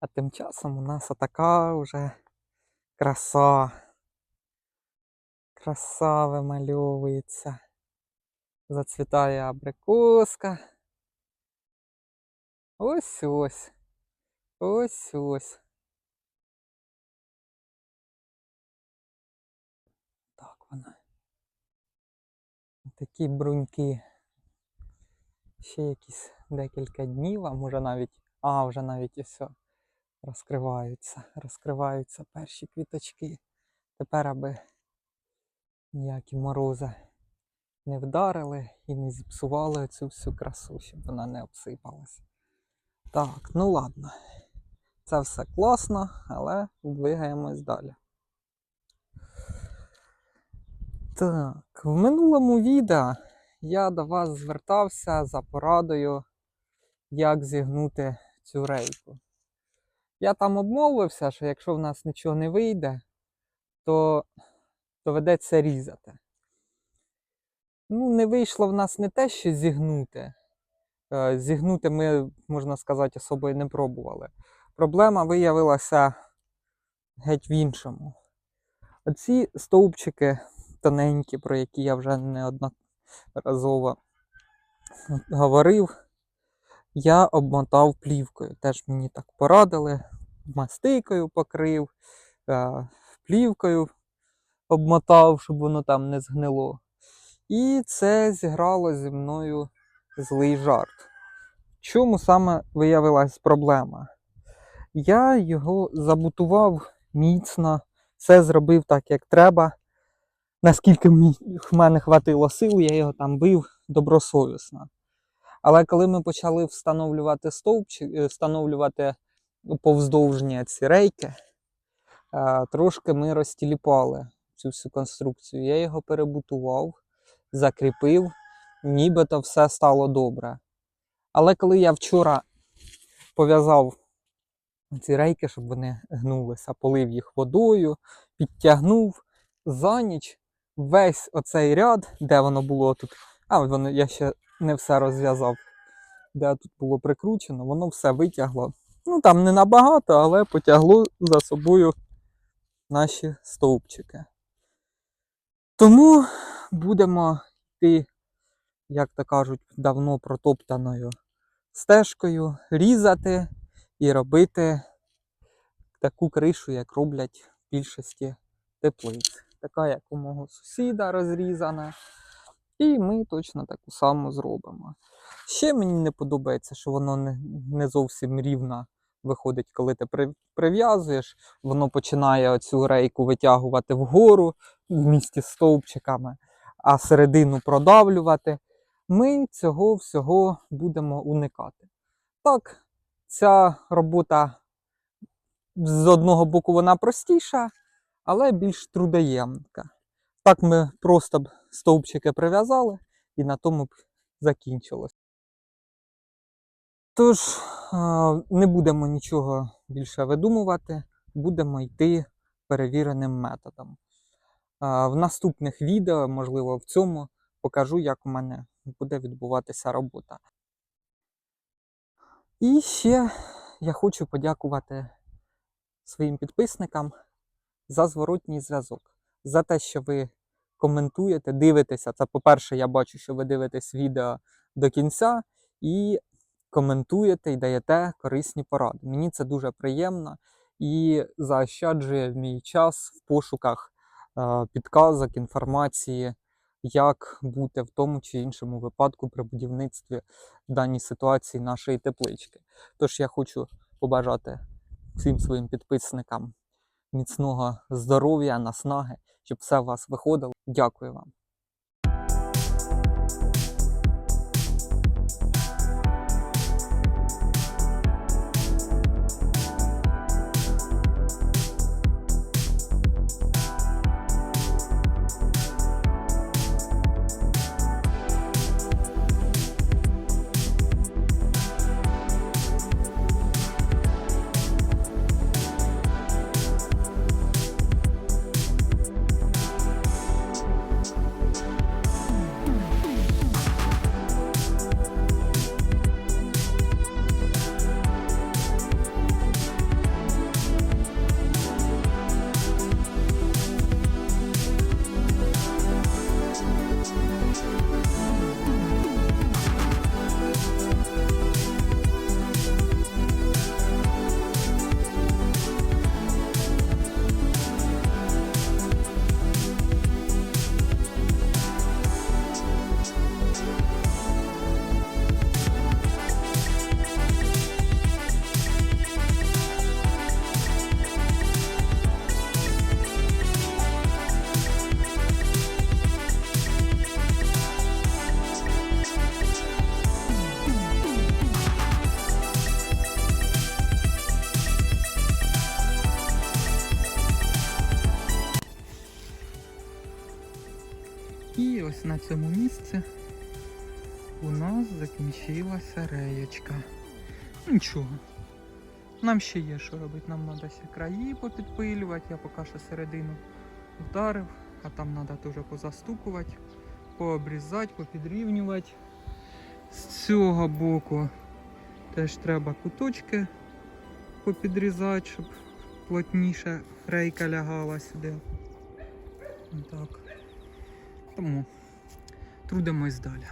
А тим часом у нас отака вже краса. Краса вимальовується. Зацвітає абрикоска. Ось ось. Ось ось. Так вона. Такі бруньки. Ще якісь декілька днів, а може навіть. А, вже навіть і все. Розкриваються. Розкриваються перші квіточки. Тепер аби ніякі морози не вдарили і не зіпсували цю всю красу, щоб вона не обсипалась. Так, ну ладно. Це все класно, але двигаємось далі. Так, в минулому відео я до вас звертався за порадою, як зігнути цю рейку. Я там обмовився, що якщо в нас нічого не вийде, то доведеться різати. Ну, не вийшло в нас не те, що зігнути. Е, Зігнути ми, можна сказати, особо і не пробували. Проблема виявилася геть в іншому. Оці стовпчики тоненькі, про які я вже неодноразово говорив, я обмотав плівкою. Теж мені так порадили. Мастикою покрив, е, плівкою обмотав, щоб воно там не згнило. І це зіграло зі мною злий жарт. Чому саме виявилась проблема? Я його забутував міцно, все зробив так, як треба. Наскільки в мене хватило сил, я його там бив добросовісно. Але коли ми почали встановлювати стовпчик, е, встановлювати повздовжні ці рейки, е, трошки ми розтіліпали цю всю конструкцію. Я його перебутував, закріпив, нібито все стало добре. Але коли я вчора пов'язав ці рейки, щоб вони гнулися, полив їх водою, підтягнув за ніч весь оцей ряд, де воно було тут. А, воно я ще не все розв'язав, де тут було прикручено, воно все витягло. Ну там не набагато, але потягло за собою наші стовпчики. Тому будемо йти, як то кажуть, давно протоптаною стежкою, різати і робити таку кришу, як роблять в більшості теплиць. Така, як у мого сусіда розрізана. І ми точно таку саму зробимо. Ще мені не подобається, що воно не, зовсім рівно виходить, коли ти прив'язуєш, воно починає цю рейку витягувати вгору в місті стовпчиками, а середину продавлювати. Ми цього всього будемо уникати. Так, ця робота з одного боку вона простіша, але більш трудоємка. Так ми просто б стовпчики прив'язали і на тому б закінчилось. Тож, не будемо нічого більше видумувати, будемо йти перевіреним методом. В наступних відео, можливо, в цьому покажу, як у мене буде відбуватися робота. І ще я хочу подякувати своїм підписникам за зворотній зв'язок, за те, що ви коментуєте, дивитеся. Це, по-перше, я бачу, що ви дивитесь відео до кінця і коментуєте і даєте корисні поради. Мені це дуже приємно і заощаджує мій час в пошуках е, підказок, інформації, як бути в тому чи іншому випадку при будівництві даній ситуації нашої теплички. Тож я хочу побажати всім своїм підписникам міцного здоров'я, наснаги, щоб все у вас виходило. Дякую вам. На цьому місці у нас закінчилася реєчка. Нічого. Нам ще є що робити. Нам треба ще краї попідпилювати. Я поки що середину вдарив, а там треба теж позастукувати, пообрізати, попідрівнювати. З цього боку теж треба куточки попідрізати, щоб плотніше рейка лягала сюди. Так. Тому трудимось далі.